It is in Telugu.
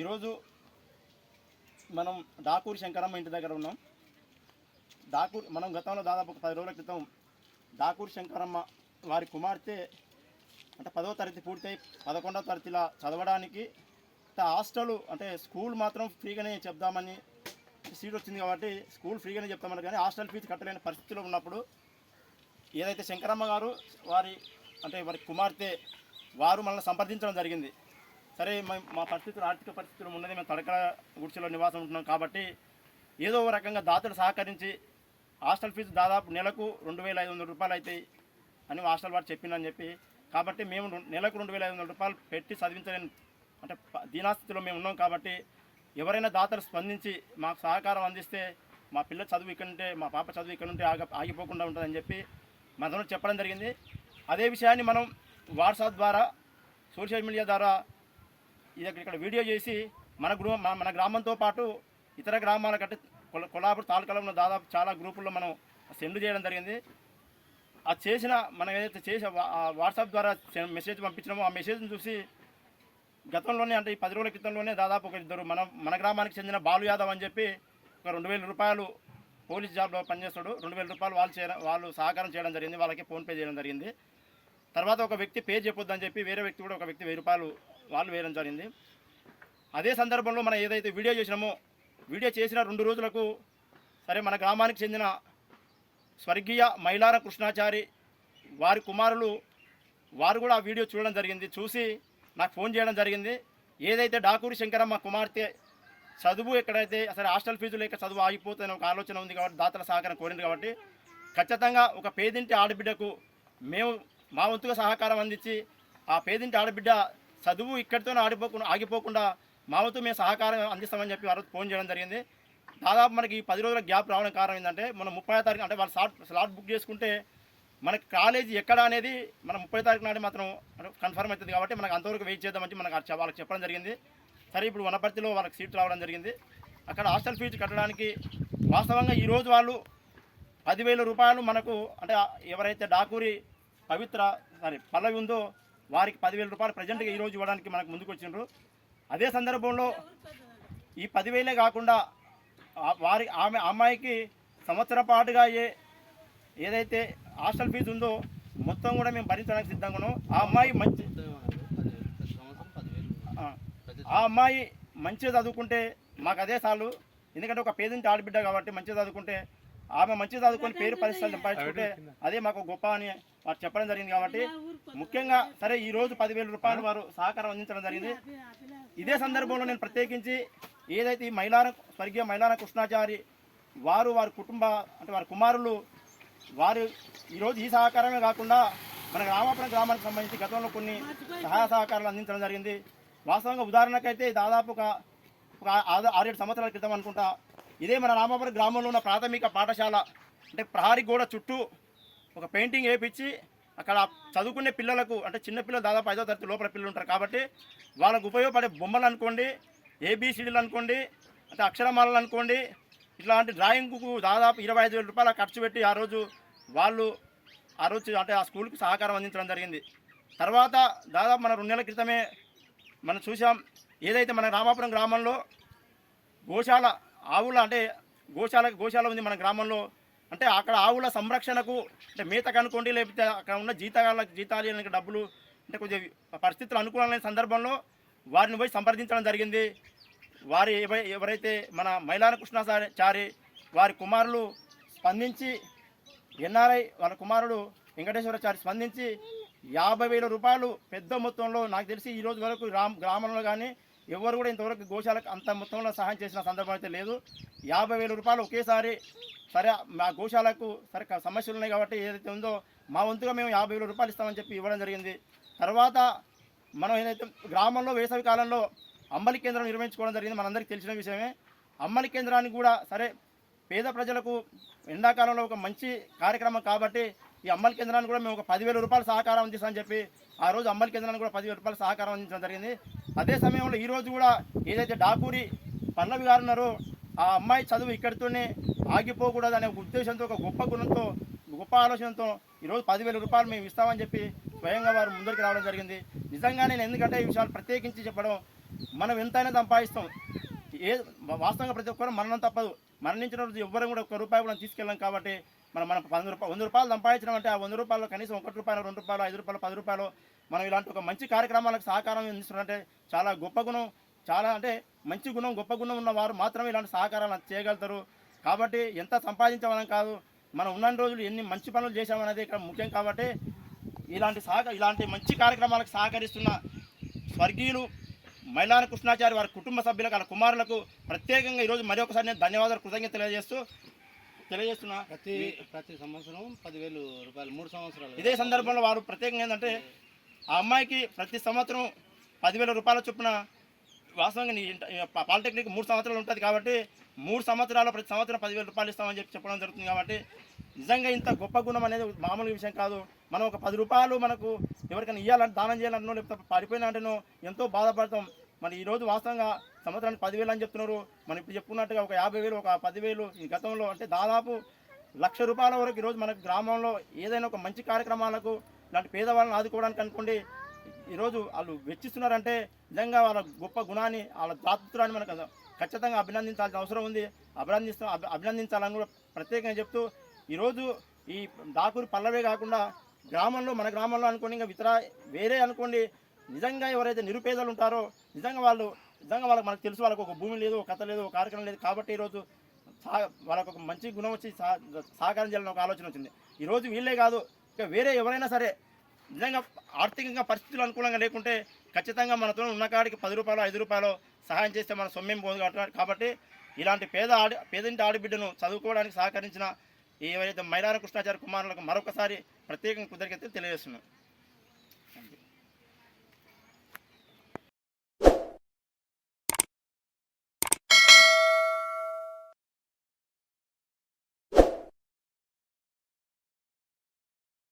ఈరోజు మనం డాకూరి శంకరమ్మ ఇంటి దగ్గర ఉన్నాం. డాకూర్ మనం గతంలో దాదాపు ఒక పది రోజుల క్రితం డాకూరి శంకరమ్మ వారి కుమార్తె అంటే పదవ తరగతి పూర్తయి పదకొండవ తరగతిలా చదవడానికి హాస్టల్ అంటే స్కూల్ మాత్రం ఫ్రీగానే చెప్దామని సీట్ వచ్చింది కాబట్టి స్కూల్ ఫ్రీగానే చెప్తామని కానీ హాస్టల్ ఫీజు కట్టలేని పరిస్థితిలో ఉన్నప్పుడు ఏదైతే శంకరమ్మ గారు వారి అంటే వారి కుమార్తె వారు మనల్ని సంప్రదించడం జరిగింది. సరే మా పరిస్థితులు ఆర్థిక పరిస్థితులు ఉన్నది మేము తడకడ గుడిసెలో నివాసం ఉంటున్నాం కాబట్టి ఏదో ఒక రకంగా దాతలు సహకరించి హాస్టల్ ఫీజు దాదాపు నెలకు రెండు వేల ఐదు వందల రూపాయలు అవుతాయి అని హాస్టల్ వారు చెప్పిందని చెప్పి కాబట్టి మేము నెలకు రెండు వేల ఐదు వందల రూపాయలు పెట్టి చదివించలేని అంటే దీనాస్థితిలో మేము ఉన్నాం కాబట్టి ఎవరైనా దాతలు స్పందించి మాకు సహకారం అందిస్తే మా పిల్ల చదువు ఇక్కడ ఉంటే మా పాప చదువు ఇక్కడ ఉంటే ఆగ ఆగిపోకుండా ఉంటుందని చెప్పి మనతో చెప్పడం జరిగింది. అదే విషయాన్ని మనం వాట్సాప్ ద్వారా సోషల్ మీడియా ద్వారా ఇది ఇక్కడ వీడియో చేసి మన గ్రూ మన- మన గ్రామంతో పాటు ఇతర గ్రామాల కంటే కొలాపూర్ కొల్లాపూర్ తాలూకాలో ఉన్న దాదాపు చాలా గ్రూపుల్లో మనం సెండ్ చేయడం జరిగింది. అది చేసిన మనం ఏదైతే చేసి వాట్సాప్ ద్వారా మెసేజ్ పంపించినామో ఆ మెసేజ్ని చూసి గతంలోనే అంటే ఈ పది రోజుల క్రితంలోనే దాదాపు ఒక ఇద్దరు మన మన గ్రామానికి చెందిన బాలు యాదవ్ అని చెప్పి ఒక రెండు వేల రూపాయలు పోలీస్ జాబ్లో పనిచేస్తాడు. రెండు వేల రూపాయలు వాళ్ళు చేయడం వాళ్ళు సహకారం చేయడం జరిగింది. వాళ్ళకి ఫోన్పే చేయడం జరిగింది. తర్వాత ఒక వ్యక్తి పే చెప్పొద్దని చెప్పి వేరే వ్యక్తి కూడా ఒక వ్యక్తి వెయ్యి రూపాయలు వాళ్ళు వేయడం జరిగింది. అదే సందర్భంలో మనం ఏదైతే వీడియో చేసినామో వీడియో చేసిన రెండు రోజులకు సరే మన గ్రామానికి చెందిన స్వర్గీయ మైలార కృష్ణాచారి వారి కుమారులు వారు కూడా ఆ వీడియో చూడడం జరిగింది. చూసి నాకు ఫోన్ చేయడం జరిగింది. ఏదైతే డాకూరి శంకరమ్మ కుమార్తె చదువు ఎక్కడైతే అసలు హాస్టల్ ఫీజు లేక చదువు ఆగిపోతుందని ఒక ఆలోచన ఉంది కాబట్టి దాతల సహకారం కోరింది కాబట్టి ఖచ్చితంగా ఒక పేదింటి ఆడబిడ్డకు మేము మా వంతుగా సహకారం అందించి ఆ పేదింటి ఆడబిడ్డ చదువు ఇక్కడితో ఆడిపోకుండా ఆగిపోకుండా మా వంతు మేము సహకారం అందిస్తామని చెప్పి వారు ఫోన్ చేయడం జరిగింది. దాదాపు మనకి ఈ పది రోజుల గ్యాప్ రావడం కారణం ఏంటంటే మనం ముప్పై తారీఖు అంటే వాళ్ళు స్లాట్ స్లాట్ బుక్ చేసుకుంటే మనకి కాలేజీ ఎక్కడ అనేది మన ముప్పై తారీఖు నాడు మాత్రం కన్ఫర్మ్ అవుతుంది కాబట్టి మనకు అంతవరకు వెయిట్ చేద్దామని మనకు వాళ్ళకి చెప్పడం జరిగింది. సరే ఇప్పుడు వనపర్తిలో వాళ్ళకి సీట్ రావడం జరిగింది. అక్కడ హాస్టల్ ఫీజు కట్టడానికి వాస్తవంగా ఈరోజు వాళ్ళు పదివేల రూపాయలు మనకు అంటే ఎవరైతే డాకూరి పవిత్ర సారీ పల్లవి ఉందో వారికి పదివేల రూపాయలు ప్రజెంట్గా ఈరోజు ఇవ్వడానికి మనకు ముందుకు వచ్చిండ్రు అదే సందర్భంలో ఈ పదివేలే కాకుండా వారి ఆమె అమ్మాయికి సంవత్సరం పాటుగా ఏ ఏదైతే హాస్టల్ ఫీజు ఉందో మొత్తం కూడా మేము భరించడానికి సిద్ధంగా ఉన్నాం. ఆ అమ్మాయి మంచి ఆ, ఆ అమ్మాయి మంచిగా చదువుకుంటే మాకు అదే చాలు. ఎందుకంటే ఒక పేదింటి ఆడబిడ్డ కాబట్టి మంచిగా చదువుకుంటే ఆమె మంచిగా చదువుకొని పేరు పరిస్థితులు సంపాదించుకుంటే అదే మాకు గొప్ప అని వారు చెప్పడం జరిగింది కాబట్టి ముఖ్యంగా సరే ఈ రోజు పదివేల రూపాయలు వారు సహకారం అందించడం జరిగింది. ఇదే సందర్భంలో నేను ప్రత్యేకించి ఏదైతే ఈ మైలార స్వర్గీయ మైలార కృష్ణాచారి వారు వారి కుటుంబ అంటే వారి కుమారులు వారు ఈరోజు ఈ సహకారమే కాకుండా మన రామాపురం గ్రామానికి సంబంధించి గతంలో కొన్ని సహాయ సహకారాలు అందించడం జరిగింది. వాస్తవంగా ఉదాహరణకైతే దాదాపు ఒక ఒక ఆరు ఆరేడు సంవత్సరాల క్రితం అనుకుంటా ఇదే మన రామాపురం గ్రామంలో ఉన్న ప్రాథమిక పాఠశాల అంటే ప్రహారీ గోడ చుట్టూ ఒక పెయింటింగ్ వేపించి అక్కడ చదువుకునే పిల్లలకు అంటే చిన్నపిల్లలు దాదాపు ఐదో తరగతి లోపల పిల్లలు ఉంటారు కాబట్టి వాళ్ళకు ఉపయోగపడే బొమ్మలు అనుకోండి ఏబిసిడీలు అనుకోండి అంటే అక్షరమాలలు అనుకోండి ఇట్లాంటి డ్రాయింగ్కు దాదాపు ఇరవై ఐదు వేల రూపాయల ఖర్చు పెట్టి ఆ రోజు వాళ్ళు ఆ రోజు అంటే ఆ స్కూల్కి సహకారం అందించడం జరిగింది. తర్వాత దాదాపు మన రెండు నెలల క్రితమే మనం చూసాం ఏదైతే మన రామాపురం గ్రామంలో గోశాల ఆవుల అంటే గోశాల గోశాల ఉంది మన గ్రామంలో. అంటే అక్కడ ఆవుల సంరక్షణకు అంటే మేత కనుకోండి లేకపోతే అక్కడ ఉన్న జీతాల జీతాలు డబ్బులు అంటే కొంచెం పరిస్థితులు అనుకూలమైన సందర్భంలో వారిని పోయి సంప్రదించడం జరిగింది. వారి ఎవరైతే మన మైలాన కృష్ణాచారి వారి కుమారులు స్పందించి ఎన్ఆర్ఐ వాళ్ళ కుమారుడు వెంకటేశ్వరాచారి స్పందించి యాభై వేల రూపాయలు పెద్ద మొత్తంలో నాకు తెలిసి ఈరోజు వరకు గ్రామంలో కానీ ఎవరు కూడా ఇంతవరకు గోశాలకు అంత మొత్తంలో సహాయం చేసిన సందర్భం అయితే లేదు. యాభై వేల రూపాయలు ఒకేసారి సరే మా గోశాలకు సరే సమస్యలు ఉన్నాయి కాబట్టి ఏదైతే ఉందో మా వంతుగా మేము యాభై వేల రూపాయలు ఇస్తామని చెప్పి ఇవ్వడం జరిగింది. తర్వాత మనం ఏదైతే గ్రామంలో వేసవి కాలంలో అమ్మలి కేంద్రం నిర్వహించుకోవడం జరిగింది. మనందరికీ తెలిసిన విషయమే. అమ్మలి కేంద్రాన్ని కూడా సరే పేద ప్రజలకు ఎండాకాలంలో ఒక మంచి కార్యక్రమం కాబట్టి ఈ అమ్మల కేంద్రాన్ని కూడా మేము ఒక పదివేల రూపాయలు సహకారం అందిస్తామని చెప్పి ఆ రోజు అమ్మల కేంద్రానికి కూడా పదివేల రూపాయలు సహకారం అందించడం జరిగింది. అదే సమయంలో ఈరోజు కూడా ఏదైతే డాకూరి పల్లవి గారు ఉన్నారో ఆ అమ్మాయి చదువు ఇక్కడితోనే ఆగిపోకూడదు అనే ఒక ఉద్దేశంతో ఒక గొప్ప గుణంతో గొప్ప ఆలోచనతో ఈరోజు పదివేల రూపాయలు మేము ఇస్తామని చెప్పి స్వయంగా వారు ముందరికి రావడం జరిగింది. నిజంగా నేను ఎందుకంటే ఈ విషయాలు ప్రత్యేకించి చెప్పడం మనం ఎంతైనా సంపాదిస్తాం. ఏ వాస్తవంగా ప్రతి ఒక్కరు మరణం తప్పదు. మరణించిన రోజు ఎవ్వరం కూడా ఒక్క రూపాయి కూడా తీసుకెళ్ళాం కాబట్టి మనం మనం వంద రూపాయలు వంద రూపాయలు సంపాదించడం అంటే ఆ వంద రూపాయలు కనీసం ఒకటి రూపాయలు రెండు రూపాయలు ఐదు రూపాయలు పది రూపాయలు మనం ఇలాంటి ఒక మంచి కార్యక్రమాలకు సహకారం అందిస్తున్నారంటే చాలా గొప్ప గుణం చాలా అంటే మంచి గుణం గొప్ప గుణం ఉన్న వారు మాత్రమే ఇలాంటి సహకారాలు చేయగలుగుతారు. కాబట్టి ఎంత సంపాదించమని కాదు మనం ఉన్న రోజులు ఎన్ని మంచి పనులు చేశామనేది ఇక్కడ ముఖ్యం కాబట్టి ఇలాంటి సహక ఇలాంటి మంచి కార్యక్రమాలకు సహకరిస్తున్న స్వర్గీయులు మైలాన కృష్ణాచారి వారి కుటుంబ సభ్యులకు వాళ్ళ కుమారులకు ప్రత్యేకంగా ఈరోజు మరి ఒకసారి నేను ధన్యవాదాలు కృతజ్ఞత తెలియజేస్తూ తెలియజేస్తున్నా. ప్రతి ప్రతి సంవత్సరం పదివేలు రూపాయలు మూడు సంవత్సరాలు. ఇదే సందర్భంలో వారు ప్రత్యేకంగా ఏంటంటే ఆ అమ్మాయికి ప్రతి సంవత్సరం పదివేల రూపాయల చొప్పున వాస్తవంగా నీ పాలిటెక్నిక్ మూడు సంవత్సరాలు ఉంటుంది కాబట్టి మూడు సంవత్సరాలు ప్రతి సంవత్సరం పదివేల రూపాయలు ఇస్తామని చెప్పి చెప్పడం జరుగుతుంది కాబట్టి నిజంగా ఇంత గొప్ప గుణం అనేది మామూలు విషయం కాదు. మనం ఒక పది రూపాయలు మనకు ఎవరికైనా ఇవ్వాలంటే దానం చేయాలంటున్నో లేకపోతే పారిపోయినా అంటేనో ఎంతో బాధపడతాం. మరి ఈరోజు వాస్తవంగా సంవత్సరానికి పదివేలు అని చెప్తున్నారు. మనం ఇప్పుడు చెప్పుకున్నట్టుగా ఒక యాభై వేలు ఒక పదివేలు ఈ గతంలో అంటే దాదాపు లక్ష రూపాయల వరకు ఈరోజు మన గ్రామంలో ఏదైనా ఒక మంచి కార్యక్రమాలకు ఇలాంటి పేదవాళ్ళని ఆదుకోవడానికి అనుకోండి ఈరోజు వాళ్ళు వెచ్చిస్తున్నారంటే నిజంగా వాళ్ళ గొప్ప గుణాన్ని వాళ్ళ దాతృత్వాన్ని మనకు ఖచ్చితంగా అభినందించాల్సిన అవసరం ఉంది. అభినందిస్తాం అభి- అభినందించాలని కూడా ప్రత్యేకంగా చెప్తూ ఈరోజు ఈ దాకూరు పల్లవే కాకుండా గ్రామంలో మన గ్రామంలో అనుకోండి ఇంకా ఇతర వేరే అనుకోండి నిజంగా ఎవరైతే నిరుపేదలు ఉంటారో నిజంగా వాళ్ళు నిజంగా వాళ్ళకి మనకు తెలుసు వాళ్ళకు ఒక భూమి లేదు ఒక కథ లేదు ఒక కార్యక్రమం లేదు కాబట్టి ఈరోజు సా వాళ్ళకు ఒక మంచి గుణం వచ్చి సహకారం చేయాలని ఒక ఆలోచన వచ్చింది. ఈరోజు వీళ్ళే కాదు ఇంకా వేరే ఎవరైనా సరే నిజంగా ఆర్థికంగా పరిస్థితులు అనుకూలంగా లేకుంటే ఖచ్చితంగా మనతో ఉన్న కాడికి పది రూపాయలు ఐదు రూపాయలు సహాయం చేస్తే మన సొమ్మేం పోదు కాబట్టి- కాబట్టి ఇలాంటి పేద ఆడి పేదింటి ఆడబిడ్డను చదువుకోవడానికి సహకరించిన ఏవైతే మైలార కృష్ణాచార్య కుమారులకు మరొకసారి ప్రత్యేకంగా కృతజ్ఞతలు తెలియజేస్తున్నాం.